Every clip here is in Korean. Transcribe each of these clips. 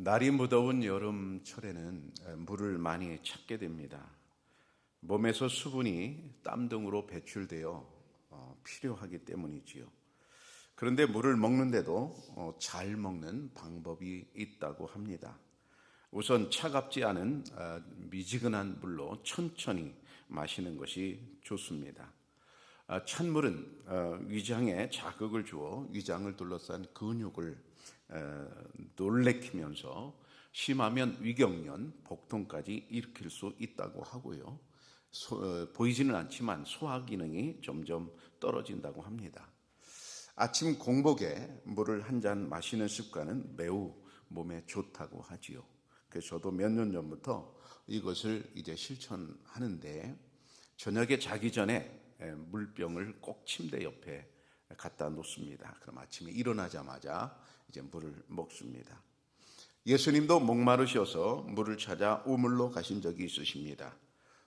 날이 무더운 여름철에는 물을 많이 찾게 됩니다. 몸에서 수분이 땀 등으로 배출되어 어, 필요하기 때문이지요. 그런데 물을 먹는데도 어, 잘 먹는 방법이 있다고 합니다. 우선 차갑지 않은 어, 미지근한 물로 천천히 마시는 것이 좋습니다. 찬물은 위장에 자극을 주어 위장을 둘러싼 근육을 놀래키면서 심하면 위경련, 복통까지 일으킬 수 있다고 하고요. 소, 어, 보이지는 않지만 소화 기능이 점점 떨어진다고 합니다. 아침 공복에 물을 한 잔 마시는 습관은 매우 몸에 좋다고 하지요. 그래서 저도 몇 년 전부터 이것을 이제 실천하는데 저녁에 자기 전에 물병을 꼭 침대 옆에 갖다 놓습니다. 그럼 아침에 일어나자마자 이제 물을 먹습니다. 예수님도 목마르셔서 물을 찾아 우물로 가신 적이 있으십니다.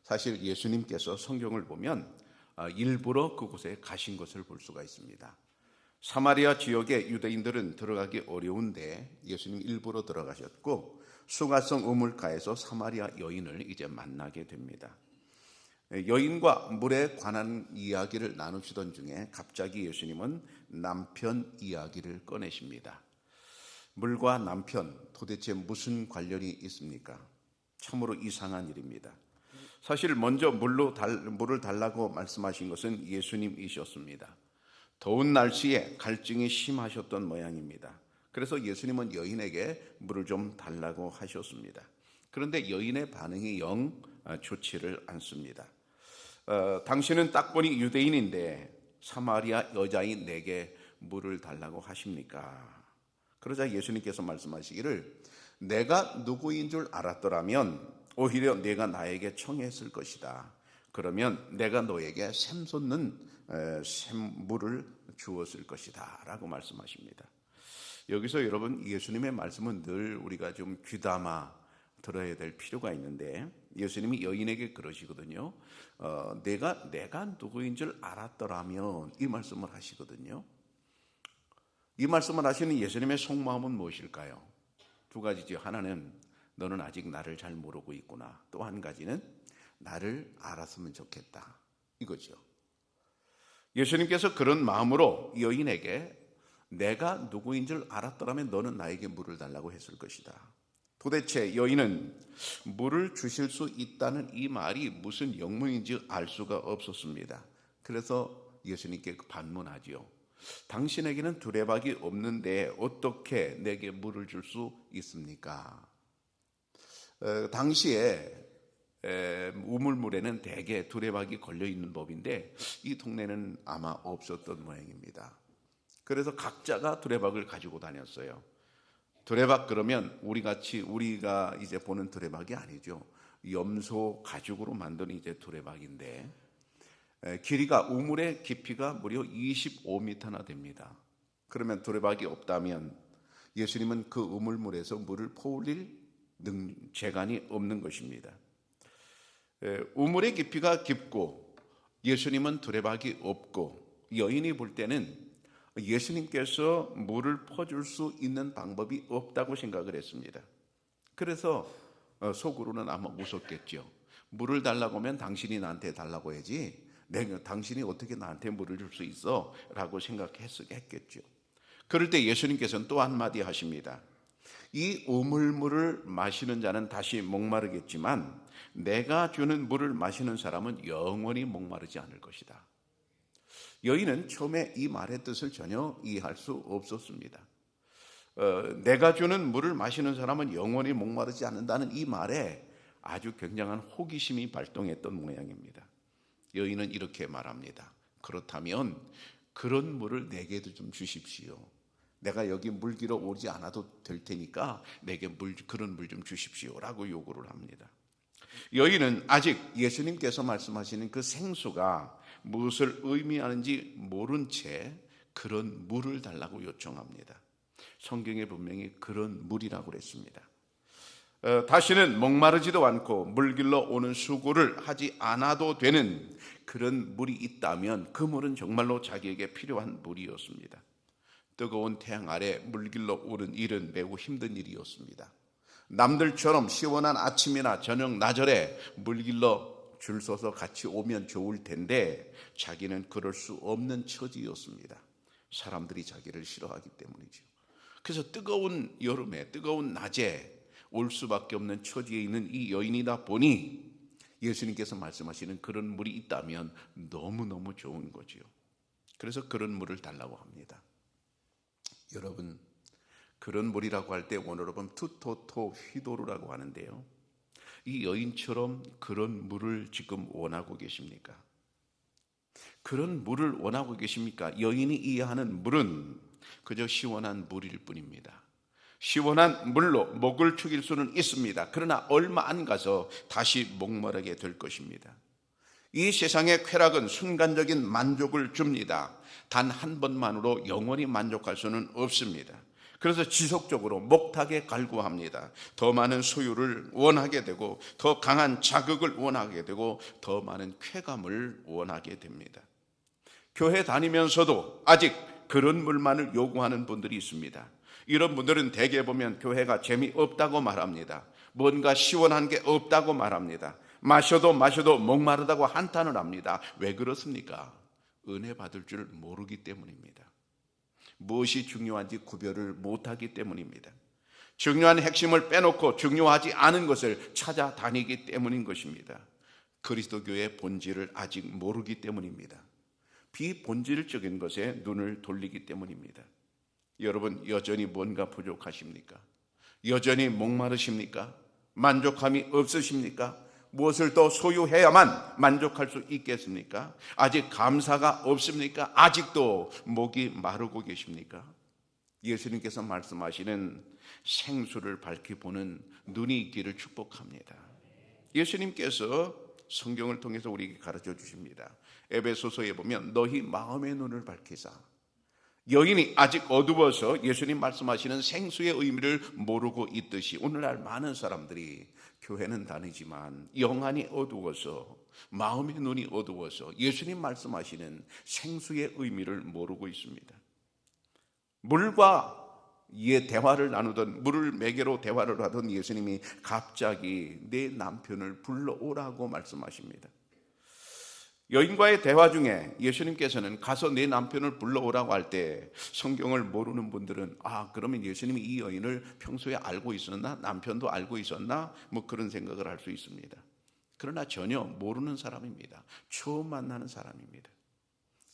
사실 예수님께서 성경을 보면 아, 일부러 그곳에 가신 것을 볼 수가 있습니다. 사마리아 지역에 유대인들은 들어가기 어려운데 예수님 일부러 들어가셨고 수가성 우물가에서 사마리아 여인을 이제 만나게 됩니다. 여인과 물에 관한 이야기를 나누시던 중에 갑자기 예수님은 남편 이야기를 꺼내십니다. 물과 남편 도대체 무슨 관련이 있습니까? 참으로 이상한 일입니다. 사실 먼저 물로 달, 물을 달라고 말씀하신 것은 예수님이셨습니다. 더운 날씨에 갈증이 심하셨던 모양입니다. 그래서 예수님은 여인에게 물을 좀 달라고 하셨습니다. 그런데 여인의 반응이 영 아, 좋지를 않습니다. 어, 당신은 딱 보니 유대인인데 사마리아 여자인 내게 물을 달라고 하십니까? 그러자 예수님께서 말씀하시기를 내가 누구인 줄 알았더라면 오히려 내가 나에게 청했을 것이다. 그러면 내가 너에게 샘솟는 샘물을 주었을 것이다. 라고 말씀하십니다. 여기서 여러분 예수님의 말씀은 늘 우리가 좀 귀담아 들어야 될 필요가 있는데 예수님이 여인에게 그러시거든요. 어, 내가 내가 누구인 줄 알았더라면 이 말씀을 하시거든요. 이 말씀을 하시는 예수님의 속마음은 무엇일까요? 두 가지죠. 하나는 너는 아직 나를 잘 모르고 있구나. 또 한 가지는 나를 알았으면 좋겠다. 이거죠. 예수님께서 그런 마음으로 여인에게 내가 누구인 줄 알았더라면 너는 나에게 물을 달라고 했을 것이다. 도대체 여인은 물을 주실 수 있다는 이 말이 무슨 영문인지 알 수가 없었습니다. 그래서 예수님께 반문하지요. 당신에게는 두레박이 없는데 어떻게 내게 물을 줄 수 있습니까? 어, 당시에 에, 우물물에는 대개 두레박이 걸려 있는 법인데 이 동네는 아마 없었던 모양입니다. 그래서 각자가 두레박을 가지고 다녔어요. 두레박 그러면 우리 같이 우리가 이제 보는 두레박이 아니죠. 염소 가죽으로 만든 이제 두레박인데 길이가 우물의 깊이가 무려 25m나 됩니다. 그러면 두레박이 없다면 예수님은 그 우물물에서 물을 퍼올릴 능, 재간이 없는 것입니다. 우물의 깊이가 깊고 예수님은 두레박이 없고 여인이 볼 때는 예수님께서 물을 퍼줄 수 있는 방법이 없다고 생각을 했습니다. 그래서 어, 속으로는 아마 무섭겠죠. 물을 달라고 하면 당신이 나한테 달라고 해야지. 내가 당신이 어떻게 나한테 물을 줄 수 있어? 라고 생각했겠죠. 그럴 때 예수님께서는 또 한마디 하십니다. 이 우물물을 마시는 자는 다시 목마르겠지만 내가 주는 물을 마시는 사람은 영원히 목마르지 않을 것이다. 여인은 처음에 이 말의 뜻을 전혀 이해할 수 없었습니다. 어, 내가 주는 물을 마시는 사람은 영원히 목마르지 않는다는 이 말에 아주 굉장한 호기심이 발동했던 모양입니다. 여인은 이렇게 말합니다. 그렇다면 그런 물을 내게도 좀 주십시오. 내가 여기 물기로 오지 않아도 될 테니까 내게 물, 그런 물 좀 주십시오라고 요구를 합니다. 여인은 아직 예수님께서 말씀하시는 그 생수가 무엇을 의미하는지 모른 채 그런 물을 달라고 요청합니다. 성경에 분명히 그런 물이라고 그랬습니다. 어, 다시는 목마르지도 않고 물길로 오는 수고를 하지 않아도 되는 그런 물이 있다면 그 물은 정말로 자기에게 필요한 물이었습니다. 뜨거운 태양 아래 물길로 오는 일은 매우 힘든 일이었습니다. 남들처럼 시원한 아침이나 저녁 나절에 물길러 줄 서서 같이 오면 좋을 텐데 자기는 그럴 수 없는 처지였습니다. 사람들이 자기를 싫어하기 때문이죠. 그래서 뜨거운 여름에 뜨거운 낮에 올 수밖에 없는 처지에 있는 이 여인이다 보니 예수님께서 말씀하시는 그런 물이 있다면 너무너무 좋은 거지요. 그래서 그런 물을 달라고 합니다. 여러분 그런 물이라고 할 때 원어로 보면 투토토 휘도르라고 하는데요. 이 여인처럼 그런 물을 지금 원하고 계십니까? 그런 물을 원하고 계십니까? 여인이 이해하는 물은 그저 시원한 물일 뿐입니다. 시원한 물로 목을 축일 수는 있습니다. 그러나 얼마 안 가서 다시 목마르게 될 것입니다. 이 세상의 쾌락은 순간적인 만족을 줍니다. 단 한 번만으로 영원히 만족할 수는 없습니다. 그래서 지속적으로 목탁에 갈구합니다. 더 많은 소유를 원하게 되고, 더 강한 자극을 원하게 되고, 더 많은 쾌감을 원하게 됩니다. 교회 다니면서도 아직 그런 물만을 요구하는 분들이 있습니다. 이런 분들은 대개 보면 교회가 재미없다고 말합니다. 뭔가 시원한 게 없다고 말합니다. 마셔도 마셔도 목마르다고 한탄을 합니다. 왜 그렇습니까? 은혜 받을 줄 모르기 때문입니다. 무엇이 중요한지 구별을 못하기 때문입니다. 중요한 핵심을 빼놓고 중요하지 않은 것을 찾아다니기 때문인 것입니다. 그리스도교의 본질을 아직 모르기 때문입니다. 비본질적인 것에 눈을 돌리기 때문입니다. 여러분, 여전히 뭔가 부족하십니까? 여전히 목마르십니까? 만족함이 없으십니까? 무엇을 더 소유해야만 만족할 수 있겠습니까? 아직 감사가 없습니까? 아직도 목이 마르고 계십니까? 예수님께서 말씀하시는 생수를 밝히 보는 눈이 있기를 축복합니다. 예수님께서 성경을 통해서 우리에게 가르쳐 주십니다. 에베소서에 보면 너희 마음의 눈을 밝히사 여인이 아직 어두워서 예수님 말씀하시는 생수의 의미를 모르고 있듯이 오늘날 많은 사람들이 교회는 다니지만 영안이 어두워서 마음의 눈이 어두워서 예수님 말씀하시는 생수의 의미를 모르고 있습니다. 물과 예 대화를 나누던 물을 매개로 대화를 하던 예수님이 갑자기 내 남편을 불러오라고 말씀하십니다. 여인과의 대화 중에 예수님께서는 가서 내 남편을 불러오라고 할 때 성경을 모르는 분들은 아 그러면 예수님이 이 여인을 평소에 알고 있었나 남편도 알고 있었나 뭐 그런 생각을 할 수 있습니다. 그러나 전혀 모르는 사람입니다. 처음 만나는 사람입니다.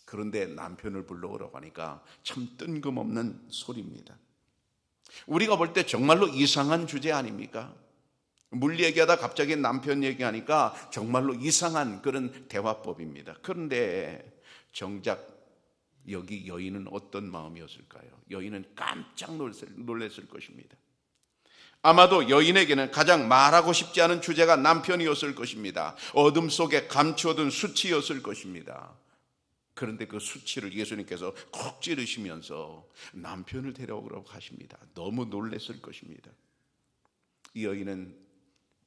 그런데 남편을 불러오라고 하니까 참 뜬금없는 소리입니다. 우리가 볼 때 정말로 이상한 주제 아닙니까? 물 얘기하다 갑자기 남편 얘기하니까 정말로 이상한 그런 대화법입니다. 그런데 정작 여기 여인은 어떤 마음이었을까요? 여인은 깜짝 놀랐을 것입니다. 아마도 여인에게는 가장 말하고 싶지 않은 주제가 남편이었을 것입니다. 어둠 속에 감추어둔 수치였을 것입니다. 그런데 그 수치를 예수님께서 콕 찌르시면서 남편을 데려오라고 하십니다. 너무 놀랐을 것입니다. 이 여인은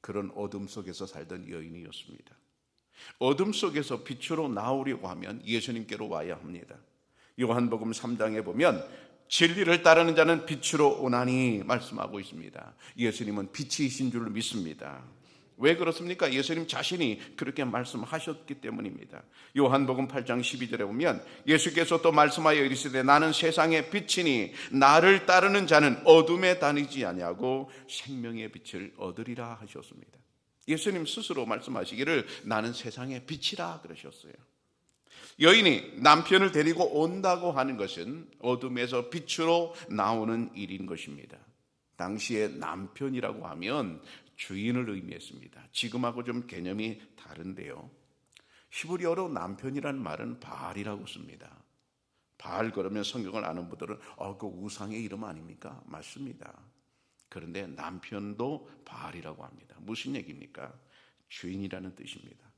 그런 어둠 속에서 살던 여인이었습니다. 어둠 속에서 빛으로 나오려고 하면 예수님께로 와야 합니다. 요한복음 3장에 보면 진리를 따르는 자는 빛으로 오나니 말씀하고 있습니다. 예수님은 빛이신 줄 믿습니다. 왜 그렇습니까? 예수님 자신이 그렇게 말씀하셨기 때문입니다. 요한복음 8장 12절에 보면 예수께서 또 말씀하여 이르시되 나는 세상의 빛이니 나를 따르는 자는 어둠에 다니지 아니하고 생명의 빛을 얻으리라 하셨습니다. 예수님 스스로 말씀하시기를 나는 세상의 빛이라 그러셨어요. 여인이 남편을 데리고 온다고 하는 것은 어둠에서 빛으로 나오는 일인 것입니다. 당시에 남편이라고 하면 주인을 의미했습니다. 지금하고 좀 개념이 다른데요. 히브리어로 남편이란 말은 바알이라고 씁니다. 바알 그러면 성경을 아는 분들은 어, 그 우상의 이름 아닙니까? 맞습니다. 그런데 남편도 바알이라고 합니다. 무슨 얘기입니까? 주인이라는 뜻입니다.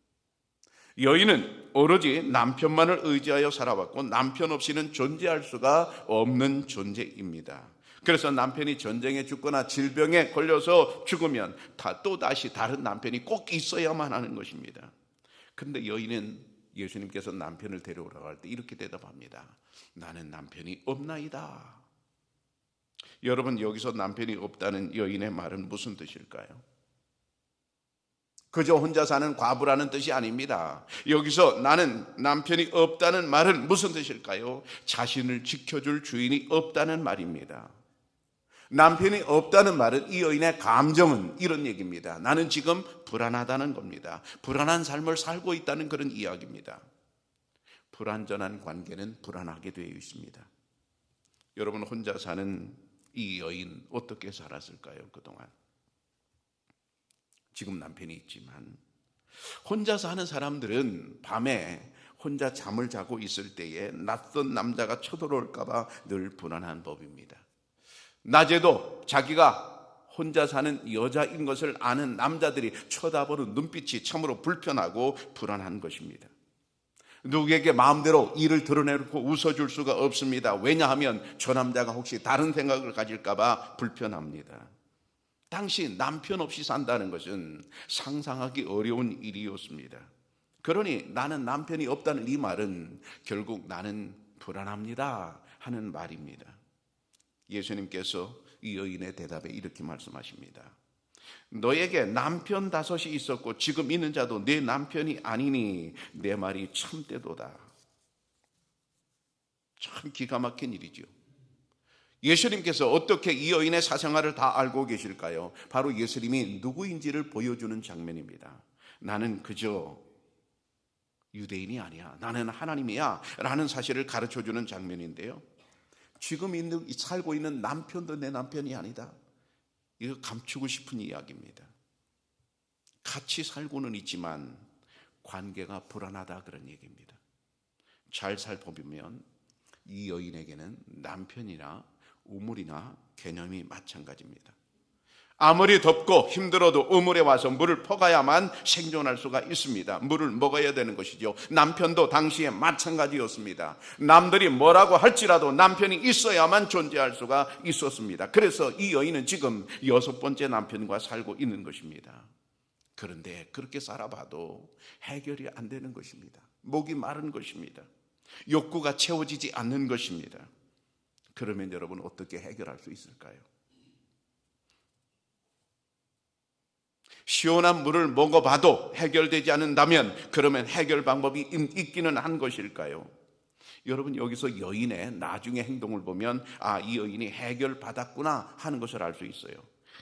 여인은 오로지 남편만을 의지하여 살아왔고 남편 없이는 존재할 수가 없는 존재입니다. 그래서 남편이 전쟁에 죽거나 질병에 걸려서 죽으면 또 다시 다른 남편이 꼭 있어야만 하는 것입니다. 근데 여인은 예수님께서 남편을 데려오라고 할 때 이렇게 대답합니다. 나는 남편이 없나이다. 여러분 여기서 남편이 없다는 여인의 말은 무슨 뜻일까요? 그저 혼자 사는 과부라는 뜻이 아닙니다. 여기서 나는 남편이 없다는 말은 무슨 뜻일까요? 자신을 지켜줄 주인이 없다는 말입니다. 남편이 없다는 말은 이 여인의 감정은 이런 얘기입니다. 나는 지금 불안하다는 겁니다. 불안한 삶을 살고 있다는 그런 이야기입니다. 불안전한 관계는 불안하게 되어 있습니다. 여러분 혼자 사는 이 여인 어떻게 살았을까요? 그동안. 지금 남편이 있지만 혼자 사는 사람들은 밤에 혼자 잠을 자고 있을 때에 낯선 남자가 쳐들어올까봐 늘 불안한 법입니다. 낮에도 자기가 혼자 사는 여자인 것을 아는 남자들이 쳐다보는 눈빛이 참으로 불편하고 불안한 것입니다. 누구에게 마음대로 일을 드러내놓고 웃어줄 수가 없습니다. 왜냐하면 저 남자가 혹시 다른 생각을 가질까봐 불편합니다. 당시 남편 없이 산다는 것은 상상하기 어려운 일이었습니다. 그러니 나는 남편이 없다는 이 말은 결국 나는 불안합니다 하는 말입니다. 예수님께서 이 여인의 대답에 이렇게 말씀하십니다. 너에게 남편 다섯이 있었고 지금 있는 자도 내 남편이 아니니 내 말이 참되도다. 참 기가 막힌 일이죠. 예수님께서 어떻게 이 여인의 사생활을 다 알고 계실까요? 바로 예수님이 누구인지를 보여주는 장면입니다. 나는 그저 유대인이 아니야. 나는 하나님이야. 라는 사실을 가르쳐 주는 장면인데요. 지금 있는, 살고 있는 남편도 내 남편이 아니다. 이거 감추고 싶은 이야기입니다. 같이 살고는 있지만 관계가 불안하다 그런 얘기입니다. 잘 살펴보면 이 여인에게는 남편이나 우물이나 개념이 마찬가지입니다. 아무리 덥고 힘들어도 우물에 와서 물을 퍼가야만 생존할 수가 있습니다. 물을 먹어야 되는 것이죠. 남편도 당시에 마찬가지였습니다. 남들이 뭐라고 할지라도 남편이 있어야만 존재할 수가 있었습니다. 그래서 이 여인은 지금 여섯 번째 남편과 살고 있는 것입니다. 그런데 그렇게 살아봐도 해결이 안 되는 것입니다. 목이 마른 것입니다. 욕구가 채워지지 않는 것입니다. 그러면 여러분 어떻게 해결할 수 있을까요? 시원한 물을 먹어봐도 해결되지 않는다면 그러면 해결 방법이 있기는 한 것일까요? 여러분 여기서 여인의 나중의 행동을 보면 아 이 여인이 해결 받았구나 하는 것을 알 수 있어요.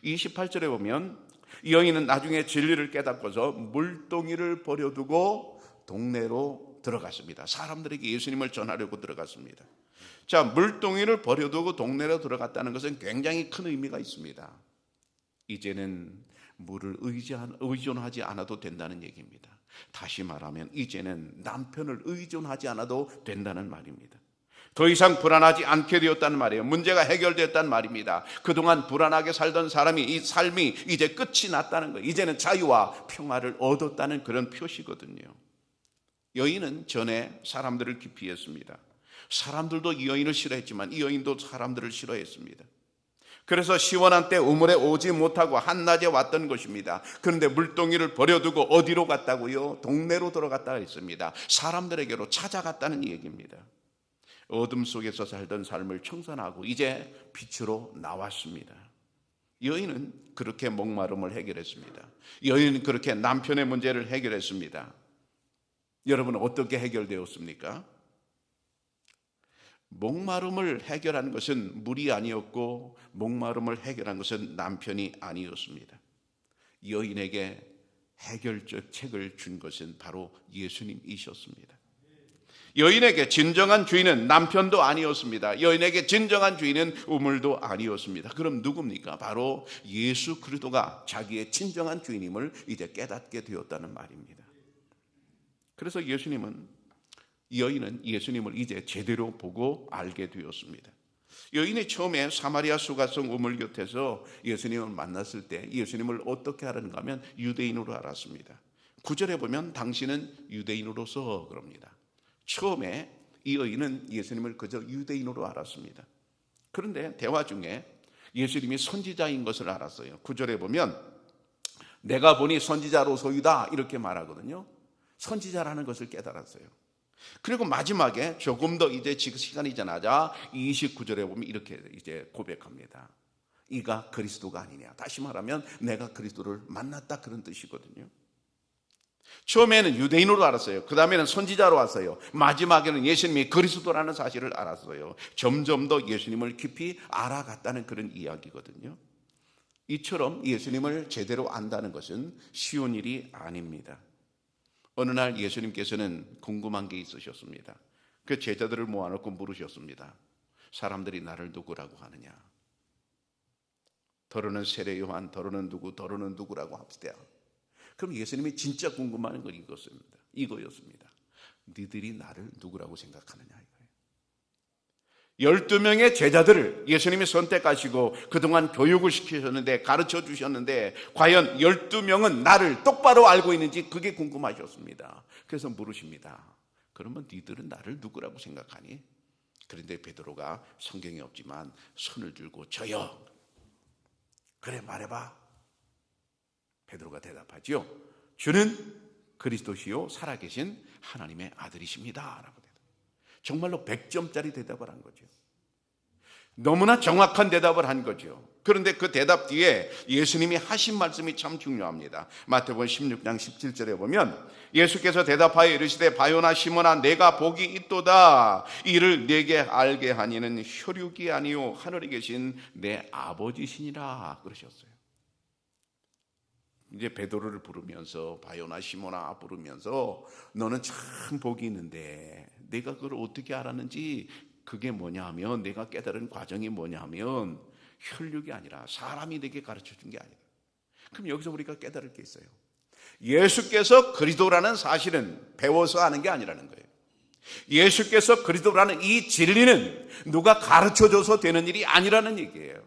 28절에 보면 이 여인은 나중에 진리를 깨닫고서 물동이를 버려두고 동네로 들어갔습니다. 사람들에게 예수님을 전하려고 들어갔습니다. 자, 물동이를 버려두고 동네로 들어갔다는 것은 굉장히 큰 의미가 있습니다. 이제는 물을 의존하지 않아도 된다는 얘기입니다. 다시 말하면 이제는 남편을 의존하지 않아도 된다는 말입니다. 더 이상 불안하지 않게 되었다는 말이에요. 문제가 해결됐다는 말입니다. 그동안 불안하게 살던 사람이 이 삶이 이제 끝이 났다는 거예요. 이제는 자유와 평화를 얻었다는 그런 표시거든요. 여인은 전에 사람들을 기피했습니다. 사람들도 이 여인을 싫어했지만 이 여인도 사람들을 싫어했습니다. 그래서 시원한 때 우물에 오지 못하고 한낮에 왔던 것입니다. 그런데 물동이를 버려두고 어디로 갔다고요? 동네로 들어갔다 했습니다. 사람들에게로 찾아갔다는 얘기입니다. 어둠 속에서 살던 삶을 청산하고 이제 빛으로 나왔습니다. 여인은 그렇게 목마름을 해결했습니다. 여인은 그렇게 남편의 문제를 해결했습니다. 여러분 어떻게 해결되었습니까? 목마름을 해결한 것은 물이 아니었고 목마름을 해결한 것은 남편이 아니었습니다. 여인에게 해결적 책을 준 것은 바로 예수님이셨습니다. 여인에게 진정한 주인은 남편도 아니었습니다. 여인에게 진정한 주인은 우물도 아니었습니다. 그럼 누굽니까? 바로 예수 그리스도가 자기의 진정한 주인임을 이제 깨닫게 되었다는 말입니다. 그래서 예수님은 여인은 예수님을 이제 제대로 보고 알게 되었습니다. 여인이 처음에 사마리아 수가성 우물 곁에서 예수님을 만났을 때 예수님을 어떻게 알았는가 하면 유대인으로 알았습니다. 구절에 보면 당신은 유대인으로서 그럽니다. 처음에 이 여인은 예수님을 그저 유대인으로 알았습니다. 그런데 대화 중에 예수님이 선지자인 것을 알았어요. 구절에 보면 내가 보니 선지자로소이다 이렇게 말하거든요. 선지자라는 것을 깨달았어요. 그리고 마지막에 조금 더 이제 지금 시간이 지나자 29절에 보면 이렇게 이제 고백합니다. 이가 그리스도가 아니냐. 다시 말하면 내가 그리스도를 만났다 그런 뜻이거든요. 처음에는 유대인으로 알았어요. 그 다음에는 선지자로 왔어요. 마지막에는 예수님이 그리스도라는 사실을 알았어요. 점점 더 예수님을 깊이 알아갔다는 그런 이야기거든요. 이처럼 예수님을 제대로 안다는 것은 쉬운 일이 아닙니다. 어느 날 예수님께서는 궁금한 게 있으셨습니다. 그 제자들을 모아놓고 물으셨습니다. 사람들이 나를 누구라고 하느냐? 더러는 세례 요한, 더러는 누구, 더러는 누구라고 합시다. 그럼 예수님이 진짜 궁금한 건 이것입니다. 이거였습니다. 니들이 나를 누구라고 생각하느냐 이거예요. 12명의 제자들을 예수님이 선택하시고 그동안 교육을 시키셨는데 가르쳐 주셨는데 과연 12명은 나를 똑바로 알고 있는지 그게 궁금하셨습니다. 그래서 물으십니다. 그러면 니들은 나를 누구라고 생각하니? 그런데 베드로가 성경에 없지만 손을 들고 저요. 그래 말해봐. 베드로가 대답하지요. 주는 그리스도시요 살아계신 하나님의 아들이십니다 라고 대답. 정말로 100점짜리 대답을 한 거죠. 너무나 정확한 대답을 한 거죠. 그런데 그 대답 뒤에 예수님이 하신 말씀이 참 중요합니다. 마태복음 16장 17절에 보면 예수께서 대답하여 이르시되 바요나 시몬아 내가 복이 있도다 이를 내게 알게 하니는 혈육이 아니요 하늘에 계신 내 아버지시니라 그러셨어요. 이제 베드로를 부르면서 바요나 시모나 부르면서 너는 참 복이 있는데 내가 그걸 어떻게 알았는지 그게 뭐냐면 내가 깨달은 과정이 뭐냐면 혈육이 아니라 사람이 내게 가르쳐 준 게 아니다. 그럼 여기서 우리가 깨달을 게 있어요. 예수께서 그리스도라는 사실은 배워서 아는 게 아니라는 거예요. 예수께서 그리스도라는 이 진리는 누가 가르쳐 줘서 되는 일이 아니라는 얘기예요.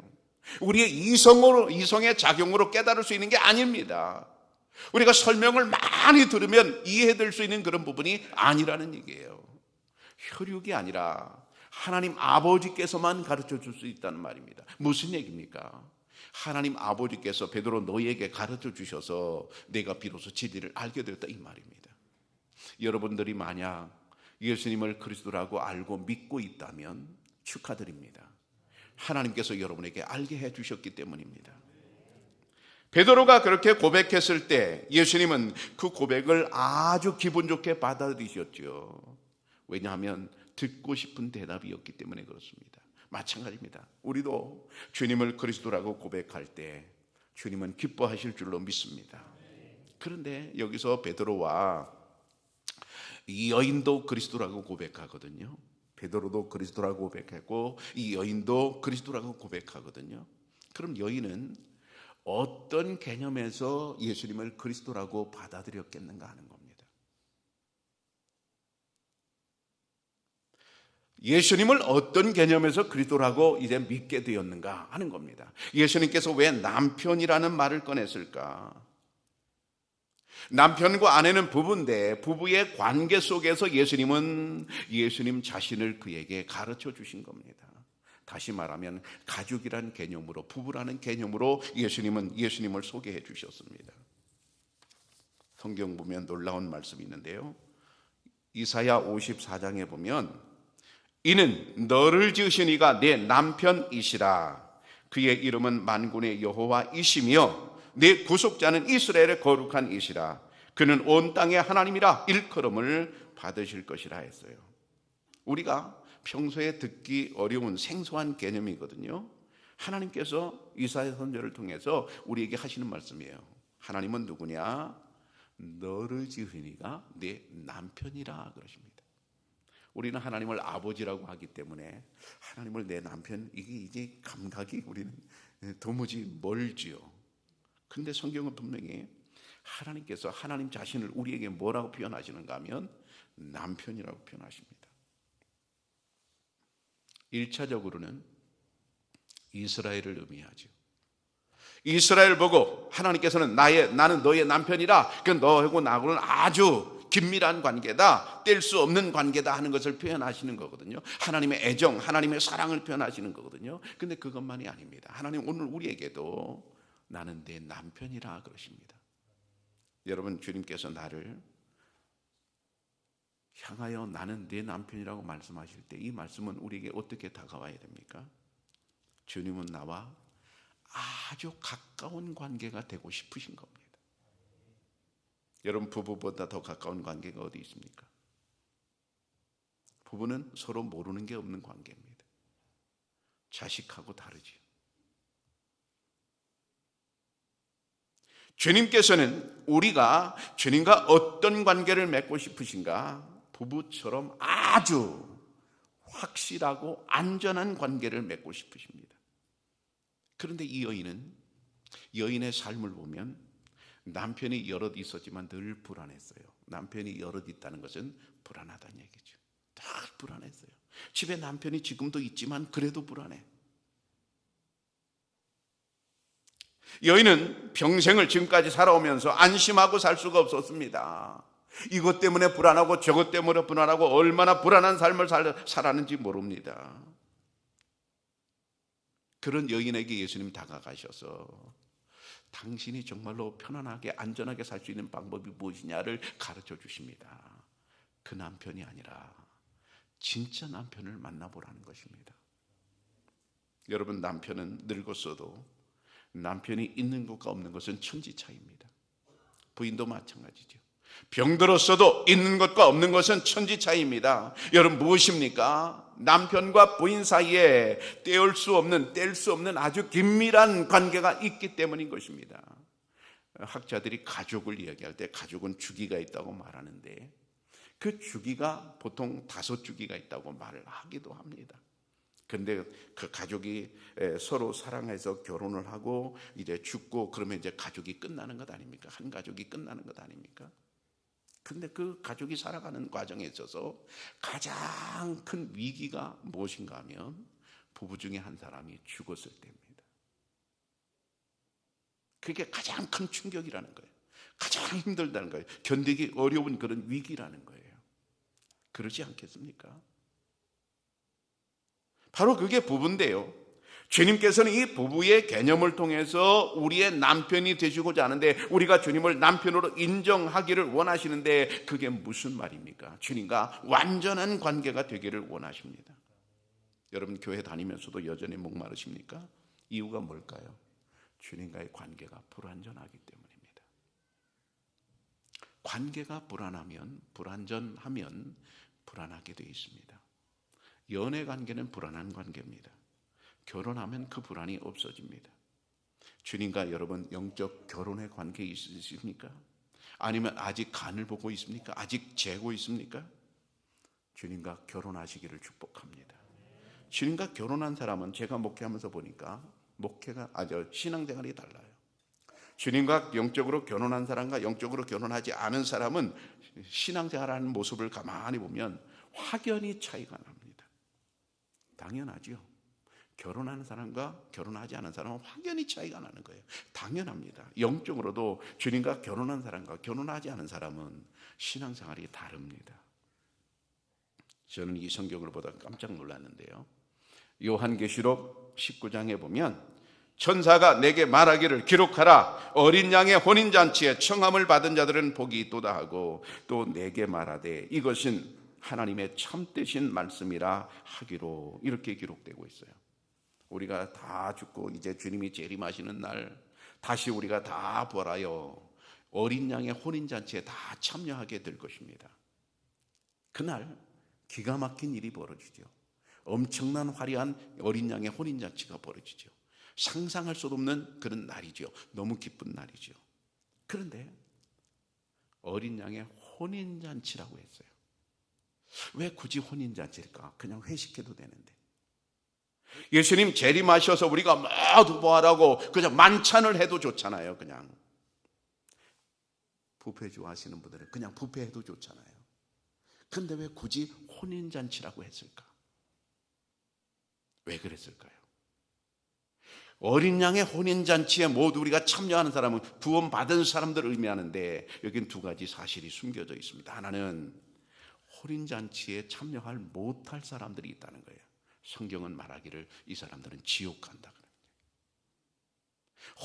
우리의 이성으로, 이성의 작용으로 깨달을 수 있는 게 아닙니다. 우리가 설명을 많이 들으면 이해될 수 있는 그런 부분이 아니라는 얘기예요. 혈육이 아니라 하나님 아버지께서만 가르쳐 줄 수 있다는 말입니다. 무슨 얘기입니까? 하나님 아버지께서 베드로 너에게 가르쳐 주셔서 내가 비로소 진리를 알게 되었다 이 말입니다. 여러분들이 만약 예수님을 그리스도라고 알고 믿고 있다면 축하드립니다. 하나님께서 여러분에게 알게 해 주셨기 때문입니다. 베드로가 그렇게 고백했을 때 예수님은 그 고백을 아주 기분 좋게 받아들이셨죠. 왜냐하면 듣고 싶은 대답이었기 때문에 그렇습니다. 마찬가지입니다. 우리도 주님을 그리스도라고 고백할 때 주님은 기뻐하실 줄로 믿습니다. 그런데 여기서 베드로와 이 여인도 그리스도라고 고백하거든요. 베드로도 그리스도라고 고백했고 이 여인도 그리스도라고 고백하거든요. 그럼 여인은 어떤 개념에서 예수님을 그리스도라고 받아들였겠는가 하는 겁니다. 예수님을 어떤 개념에서 그리스도라고 이제 믿게 되었는가 하는 겁니다. 예수님께서 왜 남편이라는 말을 꺼냈을까? 남편과 아내는 부부인데 부부의 관계 속에서 예수님은 예수님 자신을 그에게 가르쳐 주신 겁니다. 다시 말하면 가족이란 개념으로 부부라는 개념으로 예수님은 예수님을 소개해 주셨습니다. 성경 보면 놀라운 말씀이 있는데요. 이사야 54장에 보면 이는 너를 지으신 이가 내 남편이시라 그의 이름은 만군의 여호와이시며 내 구속자는 이스라엘의 거룩한 이시라. 그는 온 땅의 하나님이라 일컬음을 받으실 것이라 했어요. 우리가 평소에 듣기 어려운 생소한 개념이거든요. 하나님께서 이사야 선제를 통해서 우리에게 하시는 말씀이에요. 하나님은 누구냐? 너를 지으니가 내 남편이라 그러십니다. 우리는 하나님을 아버지라고 하기 때문에 하나님을 내 남편 이게 이제 감각이 우리는 도무지 멀지요. 근데 성경은 분명히 하나님께서 하나님 자신을 우리에게 뭐라고 표현하시는가 하면 남편이라고 표현하십니다. 1차적으로는 이스라엘을 의미하죠. 이스라엘 보고 하나님께서는 나의 나는 너의 남편이라. 그 너하고 나하고는 아주 긴밀한 관계다. 뗄 수 없는 관계다 하는 것을 표현하시는 거거든요. 하나님의 애정, 하나님의 사랑을 표현하시는 거거든요. 근데 그것만이 아닙니다. 하나님 오늘 우리에게도 나는 내 남편이라 그러십니다. 여러분 주님께서 나를 향하여 나는 내 남편이라고 말씀하실 때 이 말씀은 우리에게 어떻게 다가와야 됩니까? 주님은 나와 아주 가까운 관계가 되고 싶으신 겁니다. 여러분 부부보다 더 가까운 관계가 어디 있습니까? 부부는 서로 모르는 게 없는 관계입니다. 자식하고 다르지요. 주님께서는 우리가 주님과 어떤 관계를 맺고 싶으신가? 부부처럼 아주 확실하고 안전한 관계를 맺고 싶으십니다. 그런데 이 여인은 여인의 삶을 보면 남편이 여럿 있었지만 늘 불안했어요. 남편이 여럿 있다는 것은 불안하다는 얘기죠. 늘 불안했어요. 집에 남편이 지금도 있지만 그래도 불안해. 여인은 평생을 지금까지 살아오면서 안심하고 살 수가 없었습니다. 이것 때문에 불안하고 저것 때문에 불안하고 얼마나 불안한 삶을 살, 살았는지 모릅니다. 그런 여인에게 예수님 다가가셔서 당신이 정말로 편안하게 안전하게 살 수 있는 방법이 무엇이냐를 가르쳐 주십니다. 그 남편이 아니라 진짜 남편을 만나보라는 것입니다. 여러분 남편은 늙었어도 남편이 있는 것과 없는 것은 천지 차이입니다. 부인도 마찬가지죠. 병들었어도 있는 것과 없는 것은 천지 차이입니다. 여러분 무엇입니까? 남편과 부인 사이에 떼올 수 없는 뗄 수 없는 아주 긴밀한 관계가 있기 때문인 것입니다. 학자들이 가족을 이야기할 때 가족은 주기가 있다고 말하는데 그 주기가 보통 다섯 주기가 있다고 말을 하기도 합니다. 근데 그 가족이 서로 사랑해서 결혼을 하고 이제 죽고 그러면 이제 가족이 끝나는 것 아닙니까? 한 가족이 끝나는 것 아닙니까? 근데 그 가족이 살아가는 과정에 있어서 가장 큰 위기가 무엇인가 하면 부부 중에 한 사람이 죽었을 때입니다. 그게 가장 큰 충격이라는 거예요. 가장 힘들다는 거예요. 견디기 어려운 그런 위기라는 거예요. 그러지 않겠습니까? 바로 그게 부부인데요. 주님께서는 이 부부의 개념을 통해서 우리의 남편이 되시고자 하는데 우리가 주님을 남편으로 인정하기를 원하시는데 그게 무슨 말입니까? 주님과 완전한 관계가 되기를 원하십니다. 여러분 교회 다니면서도 여전히 목마르십니까? 이유가 뭘까요? 주님과의 관계가 불완전하기 때문입니다. 관계가 불안하면 불완전하면 불안하게 되어 있습니다. 연애 관계는 불안한 관계입니다. 결혼하면 그 불안이 없어집니다. 주님과 여러분 영적 결혼의 관계 있으십니까? 아니면 아직 간을 보고 있습니까? 아직 재고 있습니까? 주님과 결혼하시기를 축복합니다. 주님과 결혼한 사람은 제가 목회하면서 보니까 목회가 아주 신앙생활이 달라요. 주님과 영적으로 결혼한 사람과 영적으로 결혼하지 않은 사람은 신앙생활하는 모습을 가만히 보면 확연히 차이가 납니다. 당연하죠. 결혼하는 사람과 결혼하지 않은 사람은 확연히 차이가 나는 거예요. 당연합니다. 영적으로도 주님과 결혼한 사람과 결혼하지 않은 사람은 신앙생활이 다릅니다. 저는 이 성경을 보다 깜짝 놀랐는데요. 요한계시록 19장에 보면 천사가 내게 말하기를 기록하라 어린 양의 혼인 잔치에 청함을 받은 자들은 복이 있도다 하고 또 내게 말하되 이것은 하나님의 참되신 말씀이라 하기로 이렇게 기록되고 있어요. 우리가 다 죽고 이제 주님이 재림하시는 날 다시 우리가 다 벌하여 어린 양의 혼인 잔치에 다 참여하게 될 것입니다. 그날 기가 막힌 일이 벌어지죠. 엄청난 화려한 어린 양의 혼인 잔치가 벌어지죠. 상상할 수 없는 그런 날이죠. 너무 기쁜 날이죠. 그런데 어린 양의 혼인 잔치라고 했어요. 왜 굳이 혼인 잔치일까? 그냥 회식해도 되는데. 예수님 재림하셔서 우리가 모두 뭐하라고 그냥 만찬을 해도 좋잖아요. 그냥 부페 좋아하시는 분들은 그냥 부페해도 좋잖아요. 근데 왜 굳이 혼인 잔치라고 했을까? 왜 그랬을까요? 어린 양의 혼인 잔치에 모두 우리가 참여하는 사람은 구원 받은 사람들을 의미하는데 여긴 두 가지 사실이 숨겨져 있습니다. 하나는 혼인 잔치에 참여할 못할 사람들이 있다는 거예요. 성경은 말하기를 이 사람들은 지옥 간다.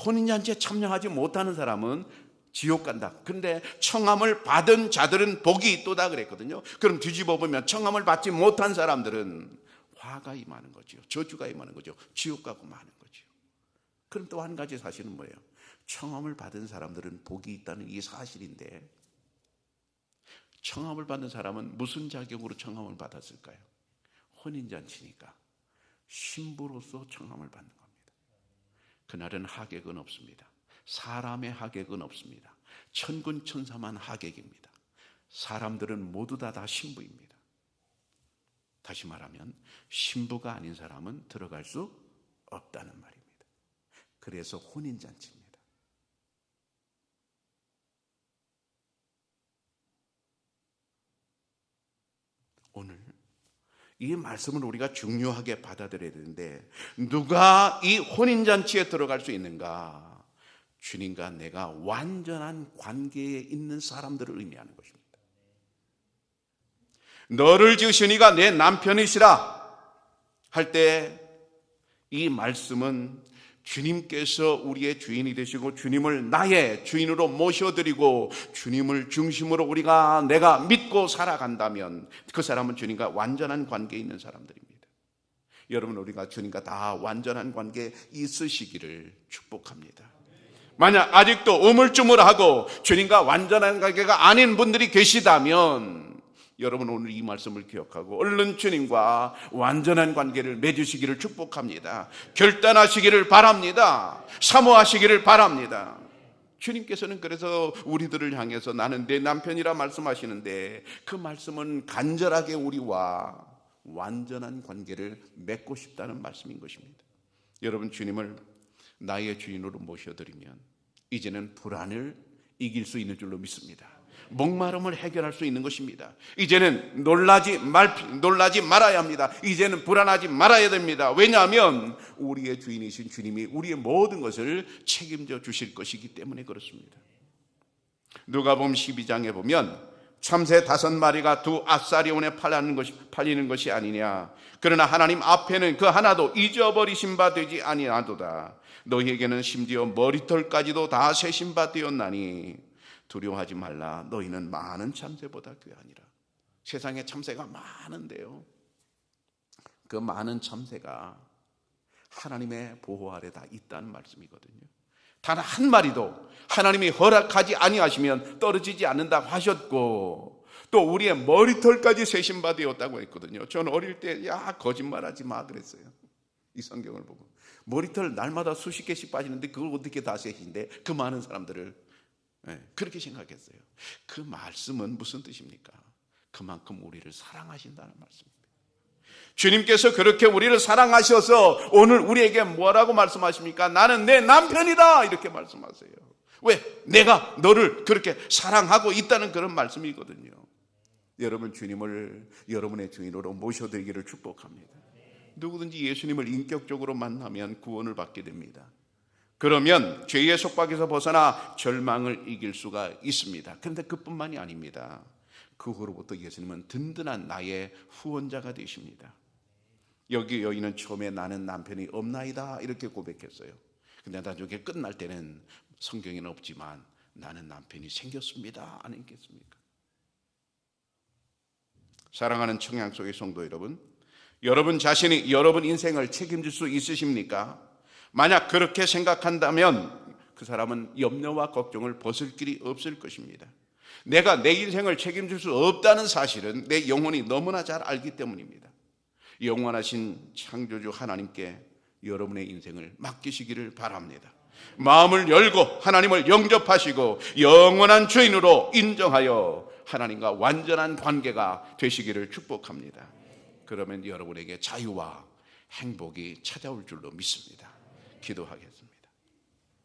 혼인잔치에 참여하지 못하는 사람은 지옥 간다. 근데 청함을 받은 자들은 복이 있도다 그랬거든요. 그럼 뒤집어 보면 청함을 받지 못한 사람들은 화가 임하는 거죠. 저주가 임하는 거죠. 지옥 가고 마는 거죠. 그럼 또 한 가지 사실은 뭐예요? 청함을 받은 사람들은 복이 있다는 이 사실인데 청함을 받은 사람은 무슨 자격으로 청함을 받았을까요? 혼인잔치니까 신부로서 청함을 받는 겁니다. 그날은 하객은 없습니다. 사람의 하객은 없습니다. 천군 천사만 하객입니다. 사람들은 모두 다 다 신부입니다. 다시 말하면 신부가 아닌 사람은 들어갈 수 없다는 말입니다. 그래서 혼인 잔치입니다. 오늘 이 말씀을 우리가 중요하게 받아들여야 되는데 누가 이 혼인 잔치에 들어갈 수 있는가? 주님과 내가 완전한 관계에 있는 사람들을 의미하는 것입니다. 너를 지으시니가 내 남편이시라 할 때 이 말씀은 주님께서 우리의 주인이 되시고 주님을 나의 주인으로 모셔드리고 주님을 중심으로 우리가 내가 믿고 살아간다면 그 사람은 주님과 완전한 관계에 있는 사람들입니다. 여러분 우리가 주님과 다 완전한 관계에 있으시기를 축복합니다. 만약 아직도 우물쭈물하고 주님과 완전한 관계가 아닌 분들이 계시다면 여러분 오늘 이 말씀을 기억하고 얼른 주님과 완전한 관계를 맺으시기를 축복합니다. 결단하시기를 바랍니다. 사모하시기를 바랍니다. 주님께서는 그래서 우리들을 향해서 나는 내 남편이라 말씀하시는데 그 말씀은 간절하게 우리와 완전한 관계를 맺고 싶다는 말씀인 것입니다. 여러분 주님을 나의 주인으로 모셔드리면 이제는 불안을 이길 수 있는 줄로 믿습니다. 목마름을 해결할 수 있는 것입니다. 이제는 놀라지 말 놀라지 말아야 합니다. 이제는 불안하지 말아야 됩니다. 왜냐하면 우리의 주인이신 주님이 우리의 모든 것을 책임져 주실 것이기 때문에 그렇습니다. 누가복음 12장에 보면 참새 다섯 마리가 두 아사리온에 팔리는 것이 팔리는 것이 아니냐. 그러나 하나님 앞에는 그 하나도 잊어버리신 바 되지 아니하도다. 너희에게는 심지어 머리털까지도 다 세신 바 되었나니 두려워하지 말라. 너희는 많은 참새보다 귀하니라. 세상에 참새가 많은데요. 그 많은 참새가 하나님의 보호 아래 다 있다는 말씀이거든요. 단 한 마리도 하나님이 허락하지 아니하시면 떨어지지 않는다고 하셨고 또 우리의 머리털까지 세신 바 되었다고 했거든요. 저는 어릴 때 야 거짓말하지 마 그랬어요. 이 성경을 보고 머리털 날마다 수십 개씩 빠지는데 그걸 어떻게 다 세신데 그 많은 사람들을 네, 그렇게 생각했어요. 그 말씀은 무슨 뜻입니까? 그만큼 우리를 사랑하신다는 말씀입니다. 주님께서 그렇게 우리를 사랑하셔서 오늘 우리에게 뭐라고 말씀하십니까? 나는 내 남편이다! 이렇게 말씀하세요. 왜? 내가 너를 그렇게 사랑하고 있다는 그런 말씀이거든요. 여러분 주님을 여러분의 주인으로 모셔드리기를 축복합니다. 누구든지 예수님을 인격적으로 만나면 구원을 받게 됩니다. 그러면 죄의 속박에서 벗어나 절망을 이길 수가 있습니다. 그런데 그뿐만이 아닙니다. 그 후로부터 예수님은 든든한 나의 후원자가 되십니다. 여기 여인은 처음에 나는 남편이 없나이다 이렇게 고백했어요. 근데 나중에 끝날 때는 성경에는 없지만 나는 남편이 생겼습니다. 아니겠습니까? 사랑하는 청양 속의 성도 여러분, 여러분 자신이 여러분 인생을 책임질 수 있으십니까? 만약 그렇게 생각한다면 그 사람은 염려와 걱정을 벗을 길이 없을 것입니다. 내가 내 인생을 책임질 수 없다는 사실은 내 영혼이 너무나 잘 알기 때문입니다. 영원하신 창조주 하나님께 여러분의 인생을 맡기시기를 바랍니다. 마음을 열고 하나님을 영접하시고 영원한 주인으로 인정하여 하나님과 완전한 관계가 되시기를 축복합니다. 그러면 여러분에게 자유와 행복이 찾아올 줄로 믿습니다. 기도하겠습니다.